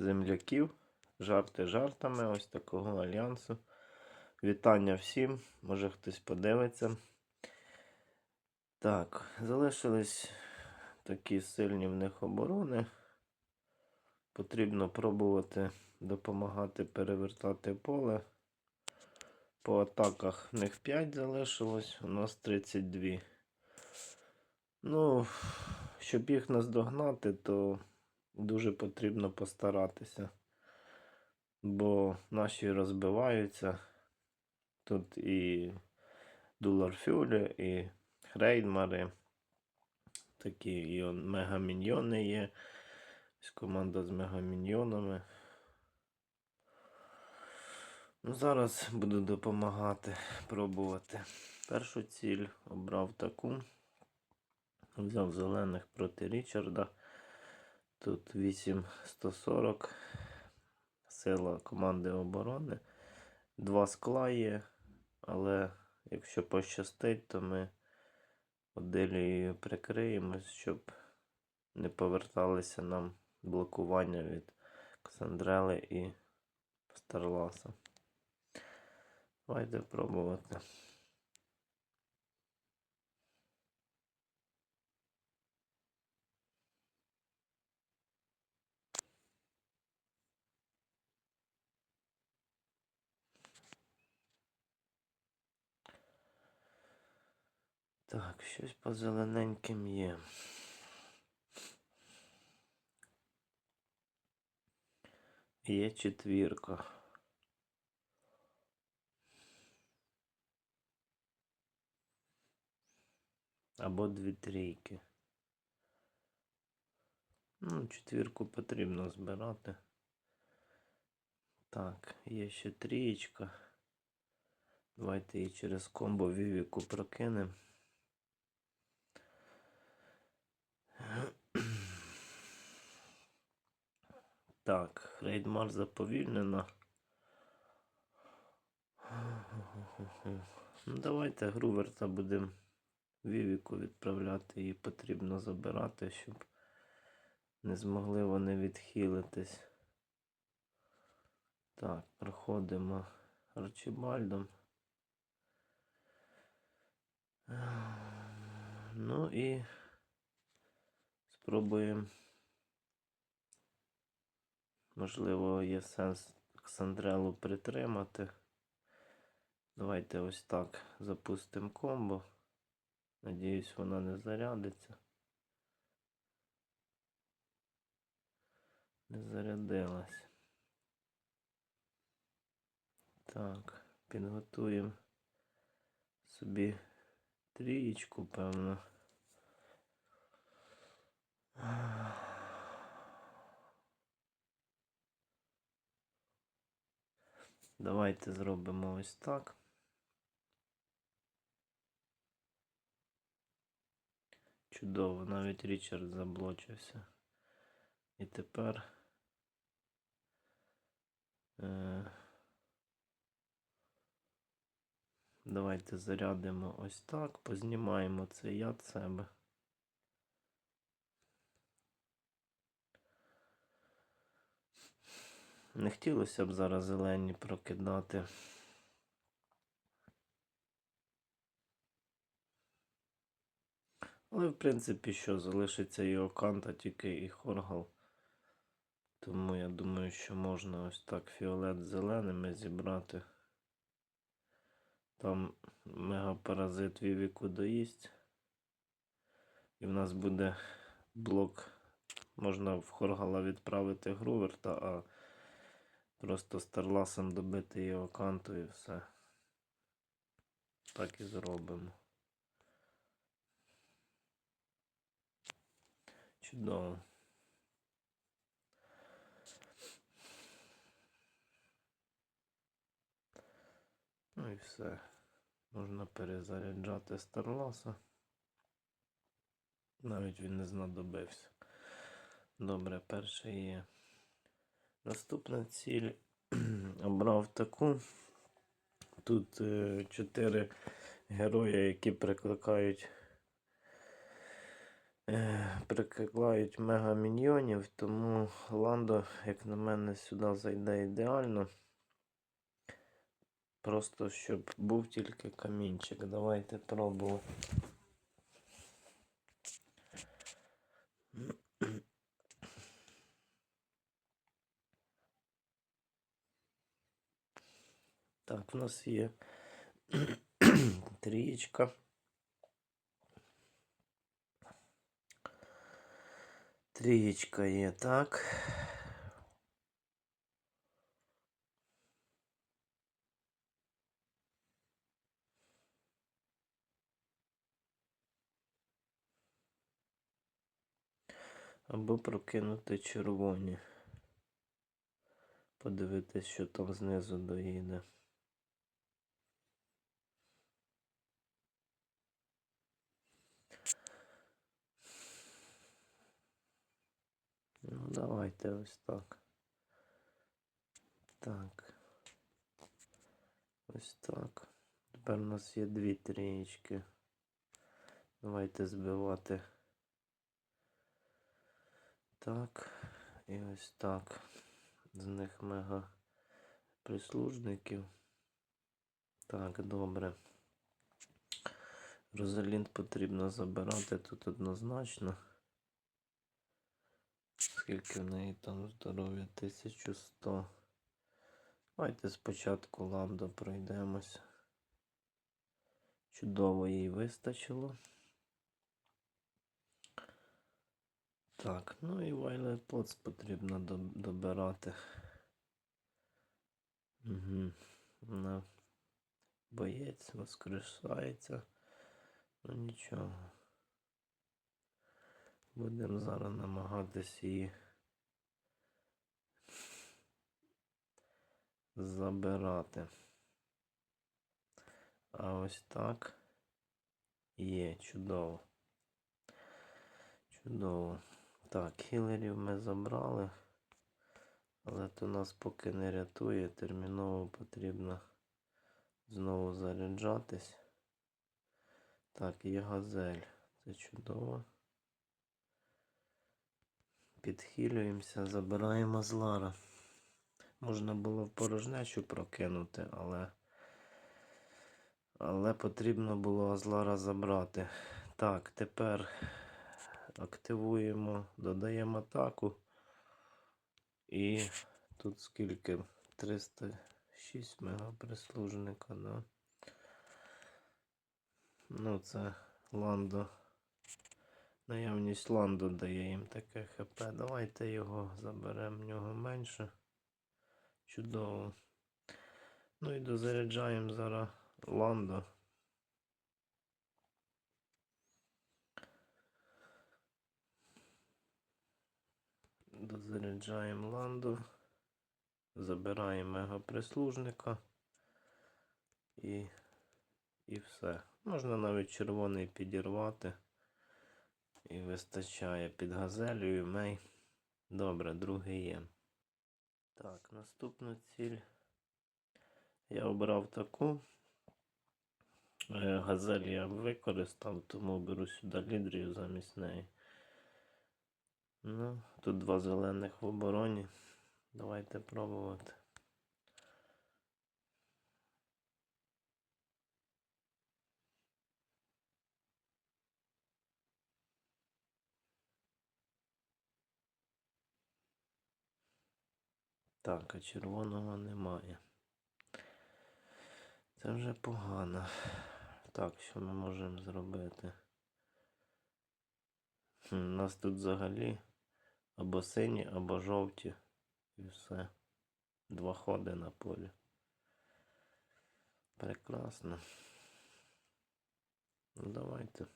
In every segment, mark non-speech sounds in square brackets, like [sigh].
земляків. Жарти жартами ось такого альянсу. Вітання всім. Може хтось подивиться. Так, залишились такі сильні в них оборони. Потрібно пробувати допомагати перевертати поле. По атаках в них 5 залишилось, у нас 32. Ну, щоб їх наздогнати, то дуже потрібно постаратися. Бо наші розбиваються. Тут і Дуларфюлі, і Хрейдмари, такі і он, мегаміньйони є. Ось команда з мегаміньйонами. Ну, зараз буду допомагати, пробувати. Першу ціль обрав таку. Взяв зелених проти Річарда. Тут 8140. Сила команди оборони. Два скла є, але якщо пощастить, то ми Оделією прикриємось, щоб не поверталися нам блокування від Ксандрели і Старласа. Давайте пробувати. Так, щось по зелененьким є. Є четвірка. Або дві трійки. Ну, четвірку потрібно збирати. Так, є ще трієчка. Давайте її через комбо Вівіку прокинемо. Так, Хрейдмар заповільнена. Ну, давайте Груверта будемо Вівіку відправляти. Її потрібно забирати, щоб не змогли вони відхилитись. Так, проходимо Арчибальдом. Ну і спробуємо. Можливо, є сенс Ксандрелу притримати. Давайте ось так запустимо комбо. Надіюсь, вона не зарядиться. Не зарядилась. Так, підготуємо собі трієчку, певно. Давайте зробимо ось так. Чудово, навіть Річард заблочився. І тепер е, давайте зарядимо ось так, познімаємо цей яд себе. Не хотілося б зараз зелені прокидати. Але, в принципі, що, залишиться і Оканта, тільки і Хоргал. Тому я думаю, що можна ось так фіолет зеленими зібрати. Там мегапаразит Вівіку доїсть. І в нас буде блок. Можна в Хоргала відправити Груверта, а Просто старласом добити його канту і все. Так і зробимо. Чудово. Ну і все. Можна перезаряджати старласа. Навіть він не знадобився. Добре, перший є. Наступна ціль [clears throat] обрав таку. Тут е, чотири герої, які прикликають е, прикривають мегаміньйонів, тому Ландо, як на мене, сюди зайде ідеально. Просто щоб був тільки камінчик. Давайте пробувати. Так, в нас є трієчка. Трієчка є, так. Або прокинути червоні. Подивитись, що там знизу доїде. Ну, давайте ось так. Так. Ось так. Тепер у нас є дві трієчки. Давайте збивати. Так. І ось так. З них мега прислужників. Так, добре. Розалінд потрібно забирати тут однозначно. Скільки в неї там здоров'я? 1100. Давайте спочатку ландо пройдемось. Чудово їй вистачило. Так, ну і Violet Pots потрібно добирати. Угу. Вона боєць, воскрешається. Ну нічого. Будемо зараз намагатись її забирати. А ось так є, чудово. Чудово. Так, хілерів ми забрали, але то нас поки не рятує, терміново потрібно знову заряджатись. Так, є газель. Це чудово. Підхилюємося, забираємо злара. Можна було в порожнечу прокинути, але. Але потрібно було Азлара забрати. Так, тепер активуємо, додаємо атаку. І тут скільки? 306 мегаприслужника, да? Ну, це Ландо. Наявність Ландо дає їм таке ХП. Давайте його заберемо, в нього менше. Чудово. Ну і дозаряджаємо зараз Ландо. Дозаряджаємо Ландо. Забираємо мегаприслужника. І, і все. Можна навіть червоний підірвати. І вистачає під газелею мей. Добре, другий є. Так, наступну ціль. Я обрав таку. Е, Газель я використав, тому беру сюди лідрію замість неї. Ну, тут два зелених в обороні. Давайте пробувати. Так, а червоного немає. Це вже погано. Так, що ми можемо зробити? У нас тут взагалі або сині, або жовті. І все. Два ходи на полі. Прекрасно. Ну давайте.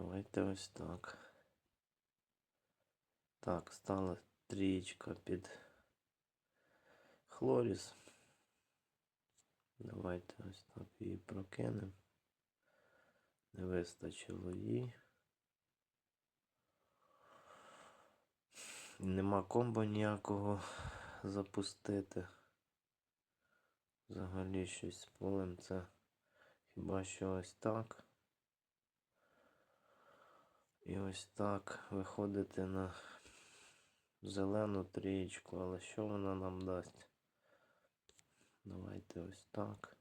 Давайте ось так. Так, стала трієчка під хлоріс. Давайте ось так її прокинемо. Не вистачило їй. Нема комбо ніякого запустити. Взагалі щось з полем це хіба що ось так. І ось так виходити на зелену трієчку, але що вона нам дасть? Давайте ось так.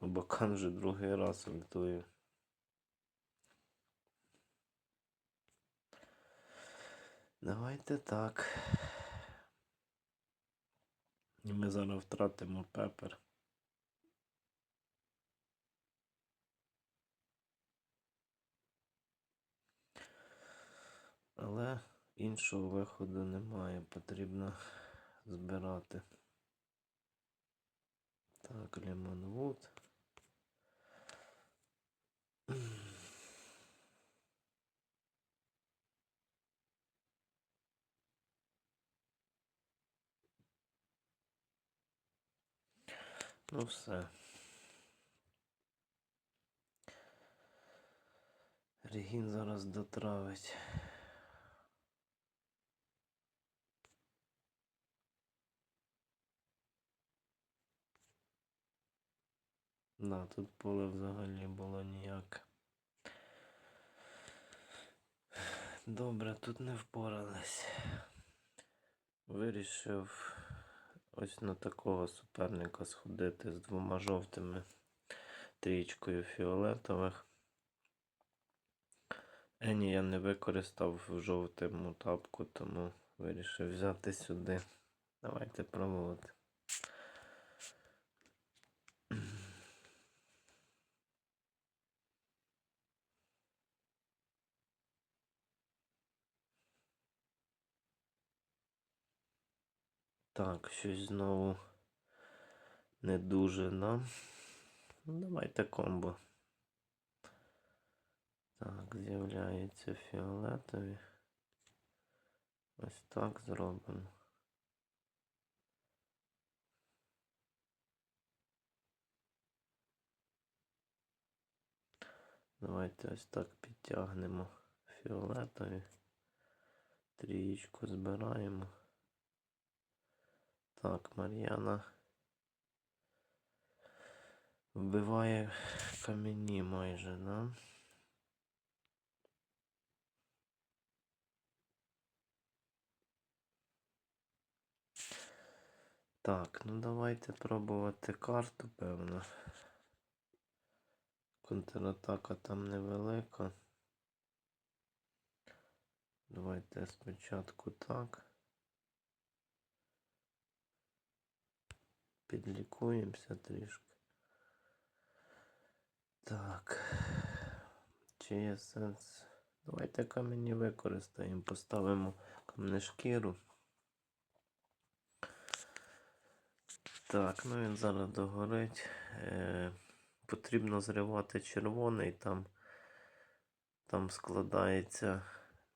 Бакан вже другий раз ультує. Давайте так. І ми зараз втратимо пепер. Але іншого виходу немає, потрібно збирати. Так, Лемонвуд. Ну все. Регін зараз дотравить. Да, тут поле взагалі було ніяк. Добре, тут не впорались. Вирішив ось на такого суперника сходити з двома жовтими трієчкою фіолетових. Ені я не використав в жовтому тапку, тому вирішив взяти сюди. Давайте пробувати. Так, щось знову не дуже нам. Ну, давайте комбо. Так, з'являються фіолетові. Ось так зробимо. Давайте ось так підтягнемо фіолетові. Трієчку збираємо. Так, Мар'яна вбиває камені майже, да? Так, ну давайте пробувати карту, певно. Контратака там невелика. Давайте спочатку так. Підлікуємося трішки. Так. Чи є сенс? Давайте камені використаємо. Поставимо камнешкіру. Так, ну він зараз догорить. Е, потрібно зривати червоний, там, там складається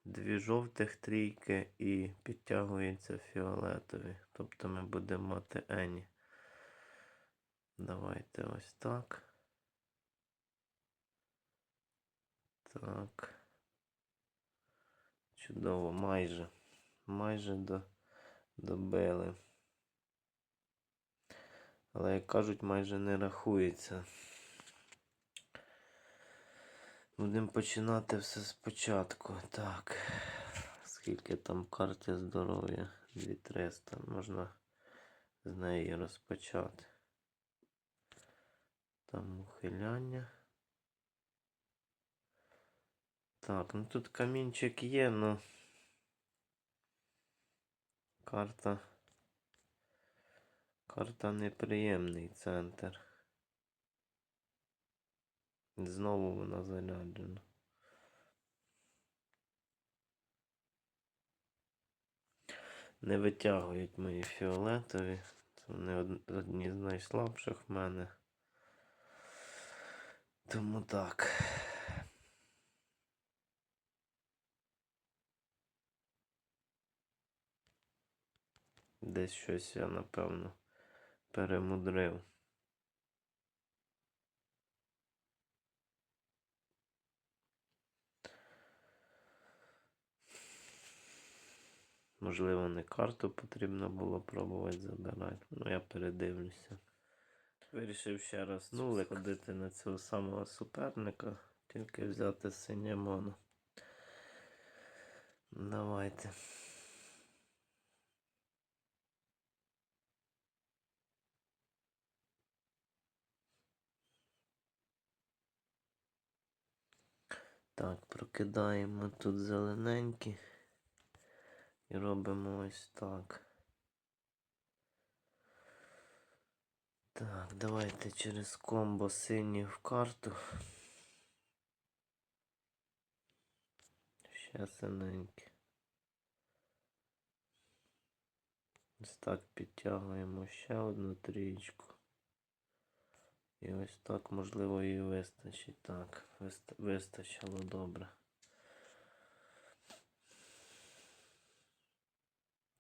дві жовтих трійки і підтягується фіолетові. Тобто ми будемо мати ені. Давайте ось так. Так. Чудово, майже. Майже до, добили. Але, як кажуть, майже не рахується. Будемо починати все спочатку. Так. Скільки там в карті здоров'я? 2300. Можна з неї розпочати. Там ухиляння. Так, ну тут камінчик є, ну карта. Карта неприємний центр. Знову вона заряджена. Не витягують мої фіолетові. Це вони одні з найслабших в мене. Тому так. Десь щось я напевно перемудрив. Можливо, не карту потрібно було пробувати забирати, ну я передивлюся. Вирішив ще раз ну, ходити на цього самого суперника, тільки взяти синє моно. Давайте. Так, прокидаємо тут зелененькі і робимо ось так. Так, давайте через комбо сині в карту. Ще синенькі. Ось так підтягуємо ще одну трієчку. І ось так, можливо, і вистачить. Так, вистачило добре.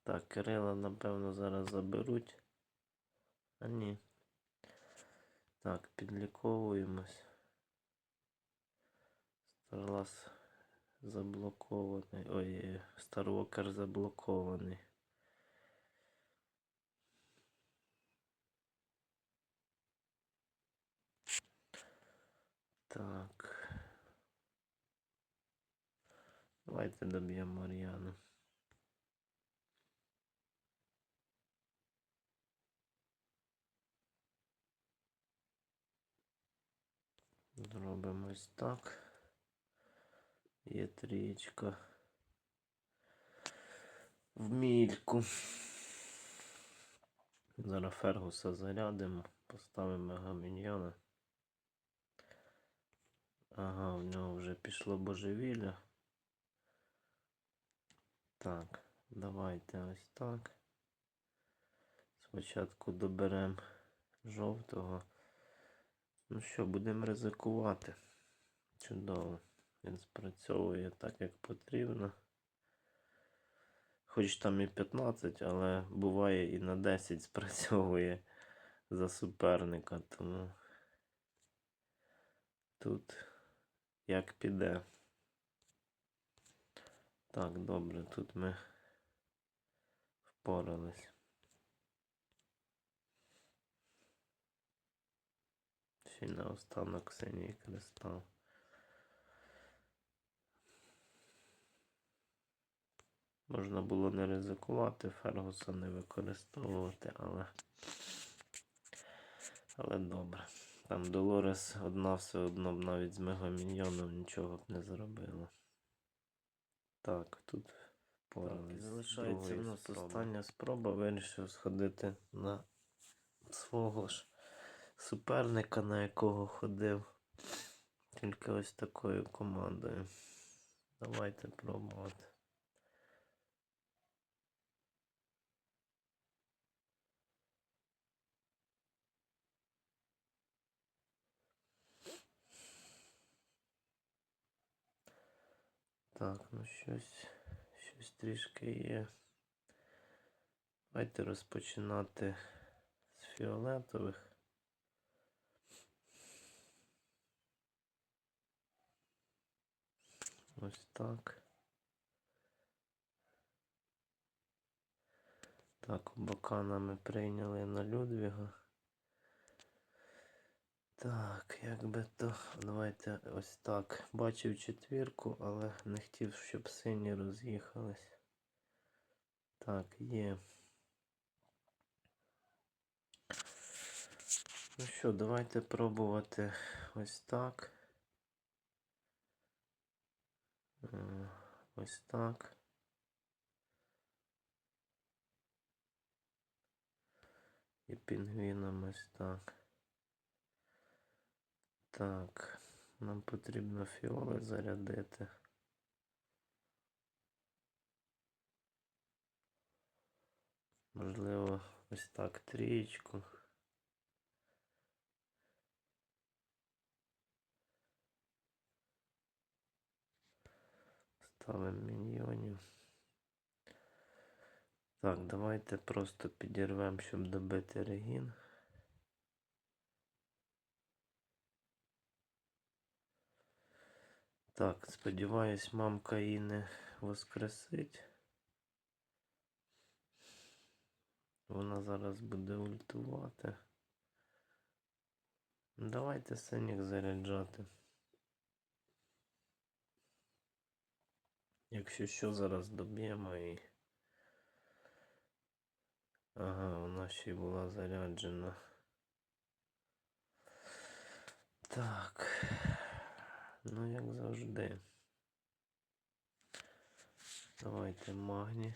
Так, Кирила, напевно, зараз заберуть. А ні. Так, підліковуємось. Старлас заблокований. Ой, Старвокер заблокований. Так. Давайте доб'ємо Мар'яну. Зробимо ось так. Є трієчка. В мільку. Зараз Фергуса зарядимо, поставимо мегаміньйона. Ага, в нього вже пішло божевілля. Так, давайте ось так. Спочатку доберемо жовтого. Ну що, будемо ризикувати. Чудово. Він спрацьовує так, як потрібно. Хоч там і 15, але буває і на 10 [laughs] спрацьовує за суперника, тому тут як піде. Так, добре, тут ми впорались. Ще й наостанок синій кристал. Можна було не ризикувати, Фергуса не використовувати, але. Але добре. Там Долорес одна все одно б навіть з мегаміньйоном нічого б не зробила. Так, тут порались. Залишається в нас остання спроба. Вирішив сходити на свого ж суперника, на якого ходив. Тільки ось такою командою. Давайте пробувати. Так, ну щось, щось трішки є. Давайте розпочинати з фіолетових. Ось так. Так, бокана ми прийняли на Людвіга. Так, як би то. Давайте ось так. Бачив четвірку, але не хотів, щоб сині роз'їхались. Так, є. Ну що, давайте пробувати ось так. Е, Ось так. І пінгвіном ось так. Так, нам потрібно фіоли зарядити. Можливо, ось так трієчку. Ставимо міньйонів. Так, давайте просто підірвемо, щоб добити регін. Так, сподіваюсь, мамка її не воскресить. Вона зараз буде ультувати. Давайте синіх заряджати. Якщо що, зараз доб'ємо і. Ага, вона ще й була заряджена. Так. Ну, як завжди. Давайте магні.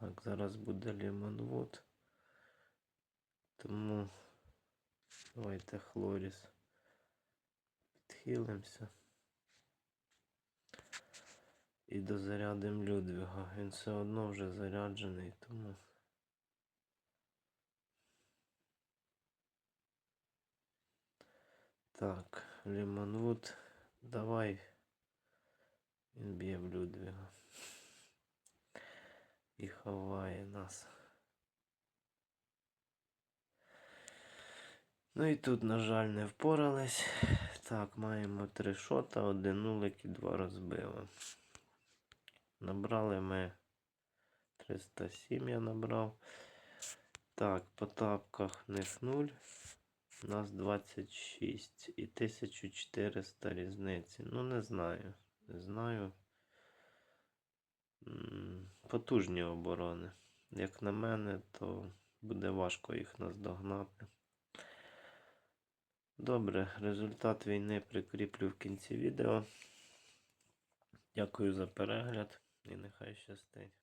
Так, зараз буде лімонвуд. Тому давайте хлоріс. Підхилимося. І дозарядимо Людвіга. Він все одно вже заряджений, тому. Так, Лімонвуд, давай. Він б'є в Людвіга. І ховає нас. Ну і тут, на жаль, не впорались. Так, маємо три шота, один нулик і два розбили. Набрали ми 307 я набрав. Так, по тапках них 0. У нас 26 і 1400 різниці. Ну, не знаю. Не знаю. Потужні оборони. Як на мене, то буде важко їх наздогнати. Добре, результат війни прикріплю в кінці відео. Дякую за перегляд і нехай щастить.